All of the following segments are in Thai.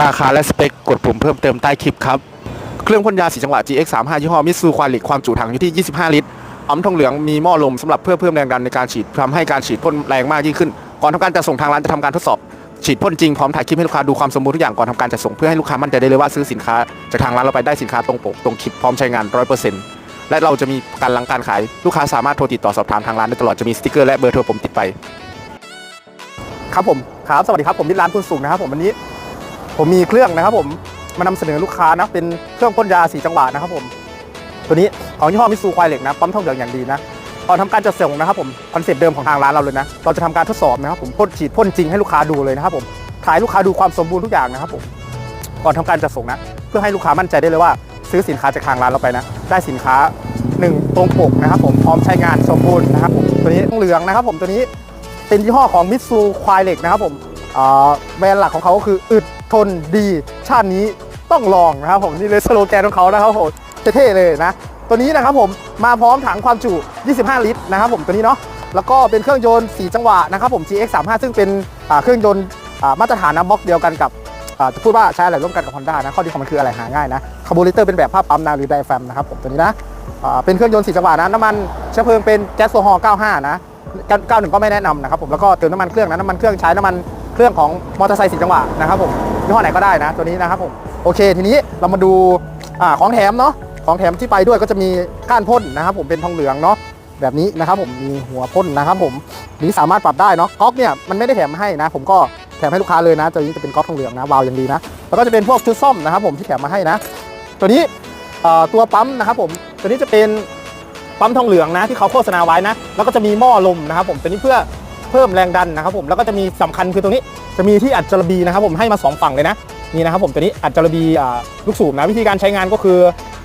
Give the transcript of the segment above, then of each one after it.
ราคาและสเปคกดปุ่มเพิ่มเติมใต้คลิปครับ เครื่องพ่นยาสีจังหวะ GX 3 5 ยี่ห้อมิตซูควาลิกความจุถังอยู่ที่ 25 ลิตรปั๊มทองเหลืองมีหม้อลมสำหรับเพื่อเพิ่มแรงดันในการฉีดทำให้การฉีดพ่นแรงมากยิ่งขึ้น ก่อนทำการจัดส่งทางร้านจะทำการทดสอบฉีดพ่นจริงพร้อมถ่ายคลิปให้ลูกค้าดูความสมบูรณ์ทุกอย่างก่อนทำการจัดส่งเพื่อให้ลูกค้ามั่นใจได้เลยว่าซื้อสินค้าจากทางร้านเราไปได้สินค้าตรงปกตรงคลิปพร้อมใช้งาน 100%และเราจะมีกันหลังการขายลูกค้าสามารถโทรติดต่อสอบถามทางร้านได้ตลอดจะมีสติกเกอร์และเบอร์โทรผมติดไป ครับผมครับสวัสดีครับผมที่ร้านคุณสุขนะครับผมวันนี้ ผมมีเครื่องนะครับผมมานำเสนอลูกค้านะเป็นเครื่องพ่นยาสีจังหวะนะครับผม ตัวนี้ของยี่ห้อมิตซูควายเหล็กนะปั๊มทองเหลืองอย่างดีนะตอนทำการจัดส่งนะครับผมคอนเซ็ปต์เดิมของทางร้านเราเลยนะเราจะทำการทดสอบนะครับผมพ่นฉีดพ่นจริงให้ลูกค้าดูเลยนะครับผมถ่ายลูกค้าดูความสมบูรณ์ทุกอย่างนะครับผมก่อนทำการจัดส่งนะ เพื่อให้ลูกค้ามั่นใจได้เลยว่า ซื้อสินค้าจากทางร้านเราไปนะ ได้สินค้าหนึ่งตรงปกนะครับผมพร้อมใช้งานสมบูรณ์นะครับผมตัวนี้ทองเหลืองนะครับผมตัวนี้เป็นยี่ห้อของมิตซูควายเหล็กนะครับผม แบรนด์หลักของเขาก็คืออึดทนดีชาตินี้ต้องลองนะครับผมนี่เลยสโลแกนของเขานะครับผมเท่ๆเลยนะ ตัวนี้นะครับผมมาพร้อมถังความจุ 25 ลิตรนะครับผมตัวนี้เนาะแล้วก็เป็นเครื่องยนต์ 4 จังหวะนะครับผม GX 3 5 ซึ่งเป็นเครื่องยนต์มาตรฐานนะบล็อกเดียวกันกับจะพูดว่าใช้อะไรร่วมกันกับ Honda นะข้อดีของมันคืออะไรหาง่ายนะคาร์บูเรเตอร์เป็นแบบภาพปั๊มนะหรือไดแฟมนะครับผมตัวนี้นะเป็นเครื่องยนต์ 4 จังหวะนะน้ำมันเชื้อเพลิงเป็นแก๊สโซฮอล์95 นะ 91 ก็ไม่แนะนำนะครับผมแล้วก็เติมน้ำมันเครื่องนะน้ำมันเครื่องใช้น้ำมัน เครื่องของมอเตอร์ไซค์สีจังหวะนะครับผมยี่ห้อไหนก็ได้นะตัวนี้นะครับผมโอเค ทีนี้เรามาดูอของแถมเนาะของแถมที่ไปด้วยก็จะมีก้านพ่นนะครับผมเป็นทองเหลืองเนาะแบบนี้นะครับผมมีหัวพ่นนะครับผมนี้สามารถปรับได้เนาะก๊อกเนี่ยมันไม่ได้แถมให้นะ ผมก็แถมให้ลูกค้าเลยนะตัวนี้จะเป็นก๊อกทองเหลืองนะวาวอย่างดีนะแล้วก็จะเป็นพวกชุดซ่อมนะครับผมที่แถมมาให้นะ ตัวนี้ตัวปั๊มนะครับผมตัวนี้จะเป็นปั๊มทองเหลืองนะที่เขาโฆษณาไว้นะ แล้วก็จะมีหม้อลมนะครับผมตัวนี้เพื่อ เพิ่มแรงดันนะครับผมแล้วก็จะมีสำคัญคือตรงนี้จะมีที่อัดจรบีนะครับผมให้มาสองฝั่งเลยนะนี่นะครับผมตัวนี้อัดจรบีลูกสูบนะวิธีการใช้งานก็คือ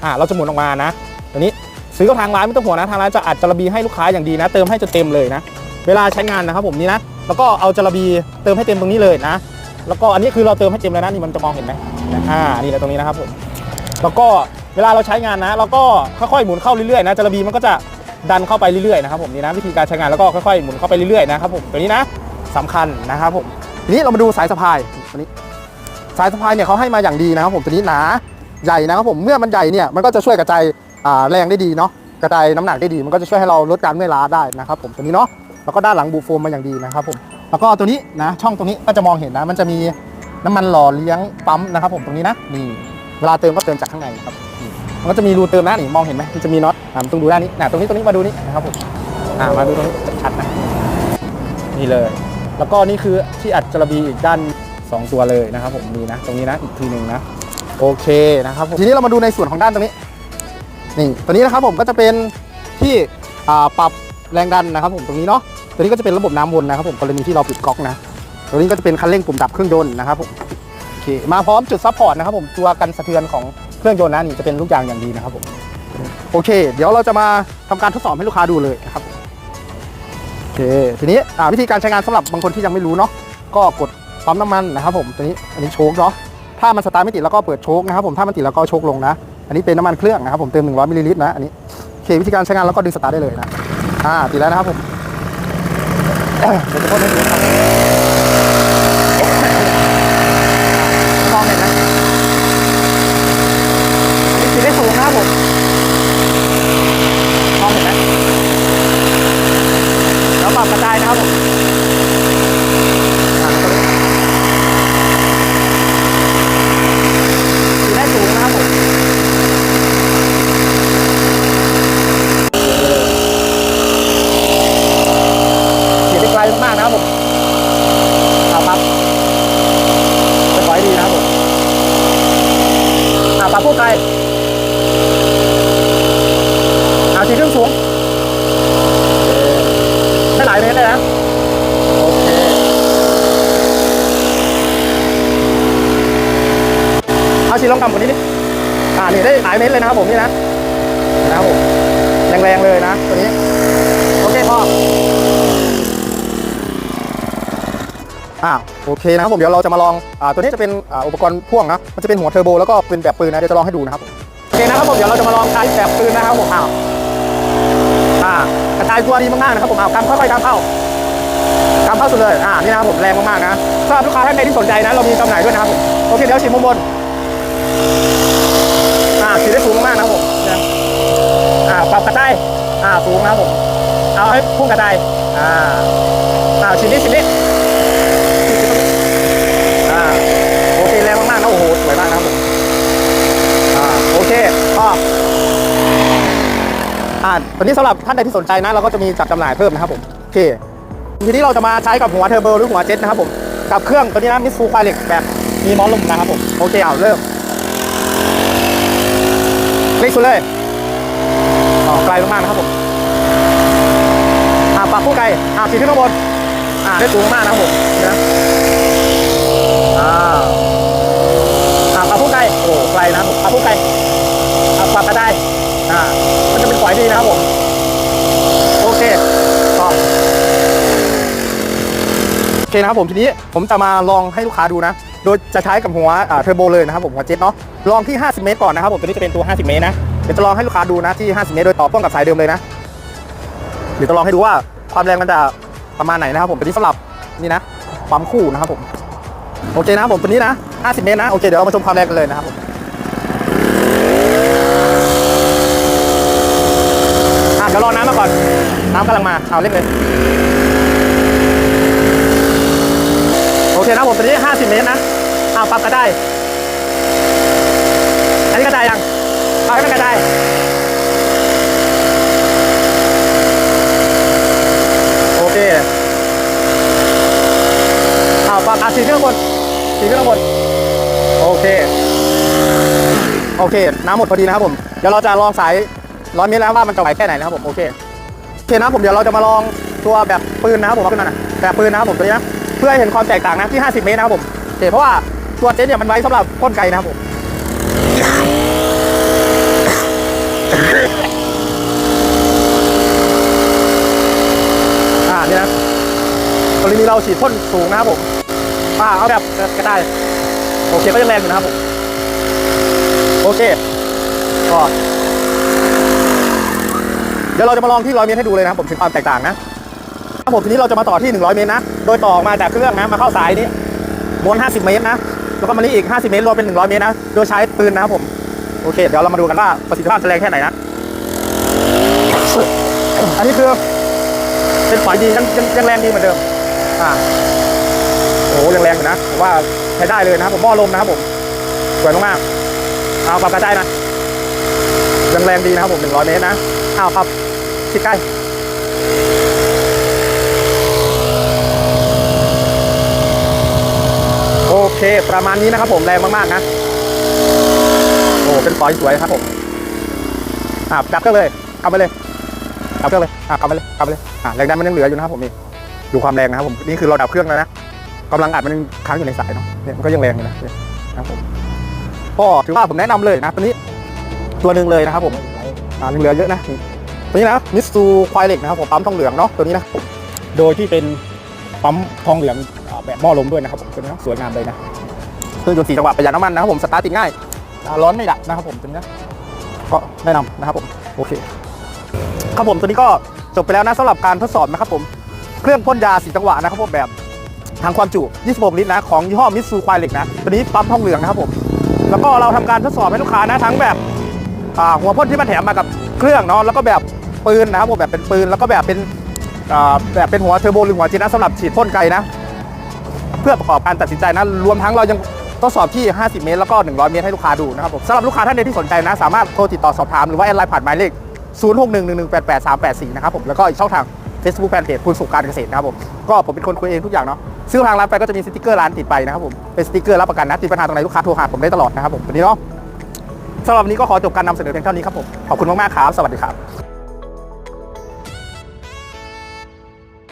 อ่าเราจะหมุนออกมานะตัวนี้ซื้อกับทางร้านไม่ต้องห่วงนะทางร้านจะอัดจรบีให้ลูกค้าอย่างดีนะ เติมให้จนเต็มเลยนะ เวลาใช้งานนะครับผมนี่นะแล้วก็เอาจรบีเติมให้เต็มตรงนี้เลยนะ แล้วก็อันนี้คือเราเติมให้เต็มแล้วนะนี่มันจะมองเห็นไหมอ่านี่แหละตรงนี้นะครับผมแล้วก็เวลาเราใช้งานนะ เราก็ค่อยๆหมุนเข้าเรื่อยๆนะจรบีมันก็จะ ดันเข้าไปเรื่อยๆนะครับผมนี่นะวิธีการใช้งานแล้วก็ค่อยๆหมุนเข้าไปเรื่อยๆนะครับผมตัวนี้นะสำคัญนะครับผมทีนี้เรามาดูสายสะพายตัวนี้สายสะพายเนี่ยเขาให้มาอย่างดีนะครับผมตัวนี้หนาใหญ่นะครับผมเมื่อมันใหญ่เนี่ยมันก็จะช่วยกระจายแรงได้ดีเนาะกระจายน้ำหนักได้ดี มันก็จะช่วยให้เราลดการเมื่อยล้าได้นะครับผมตัวนี้เนาะแล้วก็ด้านหลังบูโฟมมาอย่างดีนะครับผมแล้วก็ตัวนี้นะช่องตรงนี้ก็จะมองเห็นนะ มันจะมีน้ำมันหล่อเลี้ยงปั๊มนะครับผมตรงนี้นะนี่เวลาเติมก็เติมจากข้างในครับมันก็จะมีรูเติมนะนี่มองเห็นไหมมันจะมีน็อตาต้องดูด้านนี้นะตรงนี้ตรงนี้มาดูนี่นะครับผมอ่ามาดูตรงนี้ชัดๆนะนี่เลย แล้วก็นี่คือที่อัดจระบีอีกด้าน 2 ตัวเลยนะครับผมมีนะ ตรงนี้นะอีกทีหนึ่งนะโอเคนะครับผมทีนี้เรามาดูในส่วนของด้านตรงนี้นี่ตัวนี้นะครับผมก็จะเป็นที่อ่าปรับแรงดันนะครับผมตรงนี้เนาะตัวนี้ก็จะเป็นระบบน้ำวนนะครับผมกรณีที่เราปิดก๊อกนะตัวนี้ก็จะเป็นคันเร่งปุ่มดับเครื่องยนต์นะครับผมโอเคมาพร้อมจุดซับพอร์ตนะครับผมตัวกันสะเทือนของเครื่องยนต์นะนี่จะเป็นลูกยางอย่างดีนะครับผม โอเค เดี๋ยวเราจะมาทำการทดสอบให้ลูกค้าดูเลยนะครับโอเคทีนี้วิธีการใช้งานสำหรับบางคนที่ยังไม่รู้เนาะก็กดปั๊มน้ำมันนะครับผมตัวนี้อันนี้โชคเนาะถ้ามันสตาร์ทไม่ติดแล้วก็เปิดโชคนะครับผมถ้ามันติดแล้วก็โชคลงนะ อันนี้เป็นน้ำมันเครื่องนะครับผมเติม 100มิลลิลิตรนะอันนี้โอเควิธีการใช้งานแล้วก็ดึงสตาร์ทได้เลยนะอ่าติดแล้วนะครับผมเดี๋ยวจะพ่นให้ดูครับมองเห็นไหม อันนี้สีได้สูงนะครับผมมองเห็นไหมแล้วปรับกระจายนะครับผมอ่าตัวนี้สีได้สูงนะครับผมสีได้ไกลมากๆนะครับผมเอาครับจะถอยดีนะครับผมอ่าปรับผู้ไกล เอาทีเครื่องสูง ไม่หลายเลยนะ โอเค เอาชีลองต่ำกว่านี้ดิอ่านี่ได้หลายเมตรเลยนะครับผมนี่นะนะครับผมแรงๆเลยนะตัวนี้ โอเคพ่ออ่าโอเคนะครับผมเดี๋ยวเราจะมาลองอ่าตัวนี้จะเป็นอ่าอุปกรณ์พ่วงนะมันจะเป็นหัวเทอร์โบแล้วก็เป็นแบบปืนนะเดี๋ยวจะลองให้ดูนะครับผมโอเคนะครับผมเดี๋ยวเราจะมาลองใช้แบบปืนนะครับผมอ้าว อ่ากระจายตัวดีมากๆนะครับผมเอากำค่อยๆกำเข้ากำเข้าสุดเลยอ่านี่นะครับผมแรงมากๆนะสำหรับลูกค้าท่านใดที่สนใจนะเรามีจำหน่ายด้วยนะครับผมโอเคนี้เราฉีดมุมบนอ่าฉีดได้สูงมากนะครับผมอ่าปรับกระจายอ่าสูงนะครับผมเอาให้พุ่งกระจายอ่าอ่าฉีดนี้ฉีดนี้อ่าโอเคแรงมากๆนะโอ้โหสวยมากนะครับผมอ่าโอเคก็ อ่าตอนนี้สำหรับท่านใดที่สนใจนะเราก็จะมีจัดจำหน่ายเพิ่มนะครับผมโอเคทีนี้เราจะมาใช้กับหัวเทอร์โบหรือหัวเจ็ตนะครับผมกับเครื่องตัวนี้นะมิสซูไฟเล็กแบบมีมอลลุ่มนะครับผมโอเคเอาเริ่มเล็กสุดเลยอ๋อไกลมากๆนะครับผมอ่าปรับผู้ไกลอ่าขีขึ้นข้างบนอ่าได้สูงมากนะครับผมนะอ่าอ่าปรับผู้ไกลโอ้ไกลนะครับผมปรับผู้ไกลอ่าปรับกระได้อ่ามันจะเป็นฝ อยดีนะครับผม โอเคต่อโอเคนะครับผมทีนี้ผมจะมาลองให้ลูกค้าดูนะ โดยจะใช้กับหัวเทอร์โบเลยนะครับผมหัวเจ็ตเนาะลองที่ 50 เมตรก่อนนะครับผมตัวนี้จะเป็นตัว 50 เมตรนะเดี๋ยวจะลองให้ลูกค้าดูนะที่ 50 เมตรโดยต่อพ่วงกับสายเดิมเลยนะเดี๋ยวจะลองให้ดูว่าความแรงมันจะประมาณไหนนะครับผมตัวนี้สำหรับนี่นะปั๊มคู่นะครับผมโอเคนะครับผมตัวนี้นะ 50 เมตรนะโอเคเดี๋ยวเรามาชมความแรงกันเลยนะครับผมอะ เดี๋ยวรอน้ำมาก่อน น้ำกำลังมา เอาเล่นเลยโอเคนะผมตัวนี้ 50 เมตรนะเอาปรับกระไดอันนี้กระไดยังปรับให้มันกระไดโอเคเอาปรับอะสีขึ้นข้างบนสีขึ้นข้างบนโอเค โอเค น้ำหมดพอดีนะครับผม เดี๋ยวเราจะลองสาย ร้อยเมตรแล้วว่ามันจะไหวแค่ไหนนะครับผมโอเคโอเคนะผมเดี๋ยวเราจะมาลองตัวแบบปืนนะครับผมเอาขึ้นมาหน่อยแบบปืนนะครับผมตัวนี้นะเพื่อให้เห็นความแตกต่างนะที่ 50 เมตรนะครับผมโอเคเพราะว่าตัวเจ็ตเนี่ยมันไว้สำหรับพ่นไกลนะครับผมอ่านี่นะกรณีเราฉีดพ่นสูงนะครับผมอ่าเอาแบบก็ได้โอเคก็ยังแรงอยู่นะครับผมโอเคก็ ดี๋ยวเราจะมาลองที่100เมตรให้ดูเลยนะครับผมถึงความแตกต่างนะครับผมทีนี้เราจะมาต่อที่ 100 เมตรนะ โดยต่อมาจากเครื่องนะมาเข้าสายนี้บน50 เมตรนะ แล้วก็มานี่อีก 50 เมตรรวมเป็น 100 เมตรนะ โดยใช้ปืนนะครับผม โอเค เดี๋ยวเรามาดูกันว่าประสิทธิภาพจะแรงแค่ไหนนะ อันนี้คือเป็นฝอยดียังยังแรงดีเหมือนเดิม อ่า โอ้โหยังแรงอยู่นะผมว่าใช้ได้เลยนะครับผมหม้อลมนะครับผม สวยมากๆเอาปรับกระจายนะยังแรงดีนะครับผม 100 เมตรนะ อ้าวครับ ใกล้โอเค ประมาณนี้นะครับผมแรงมากๆนะ โอ้เป็นฝอยสวยครับผมอ่าดับเครื่องเลยเอาไปเลยดับเครื่องเลยอ่ากลับไปเลยกลับไปเลยอ่าแรงดันมันยังเหลืออยู่นะครับผมนี่ดูความแรงนะครับผมนี่คือเราดับเครื่องแล้วนะกำลังอัดมันยังค้างอยู่ในสายเนาะเนี่ยมันก็ยังแรงอยู่นะนะครับผมก็ถือว่าผมแนะนำเลยนะตัวนี้ตัวหนึ่งเลยนะครับผมอ่ายังเหลือเยอะนะ ตัวนี้นะมิสซูควายเหล็กนะครับผมปั๊มทองเหลืองเนาะตัวนี้นะโดยที่เป็นปั๊มทองเหลืองแบบหม้อลมด้วยนะครับผมตัวนี้นะสวยงามเลยนะเครื่องยนต์สี่จังหวะประหยัดน้ำมันนะครับผมสตาร์ทติดง่ายร้อนไม่ดับนะครับผมตัวนี้นะก็แนะนำนะครับผมโอเคครับผมตัวนี้ก็จบไปแล้วนะสำหรับการทดสอบนะครับผมเครื่องพ่นยาสีจังหวะนะครับผมแบบทางความจุ 26 ลิตรนะ ของยี่ห้อมิสซูควายเหล็กนะ ตัวนี้ปั๊มทองเหลืองนะครับผม แล้วก็เราทำการทดสอบให้ลูกค้านะ ทั้งแบบหัวพ่นที่มันแถมมากับ เครื่องเนาะแล้วก็แบบปืนนะครับผมแบบเป็นปืนแล้วก็แบบเป็นแบบเป็นหัวเทอร์โบหรือหัวจีนะสำหรับฉีดพ่นไกลนะ เพื่อประกอบการตัดสินใจนะ รวมทั้งเรายังทดสอบที่ 50 เมตร แล้วก็ 100 เมตรให้ลูกค้าดูนะครับผมสำหรับลูกค้าท่านใดที่สนใจนะ สามารถโทรติดต่อสอบถาม หรือว่าแอดไลน์ผ่านหมายเลข 0611188384 นะครับผม แล้วก็อีกช่องทาง Facebook Fanpage คุณสุการเกษตรนะครับผม ก็ผมเป็นคนคุยเองทุกอย่างเนาะซื้อทางร้านไปก็จะมีสติกเกอร์ร้านติดไปนะครับผมเป็นสติกเกอร์รับประกันนะติดปัญหาตรงไหนลูกค้าโทรหาผมได้ตลอดนะครับผมวันนี้เนาะ สำหรับวันนี้ก็ขอจบการนำเสนอเพียงเท่านี้ครับผม ขอบคุณมากๆครับ สวัสดีครับ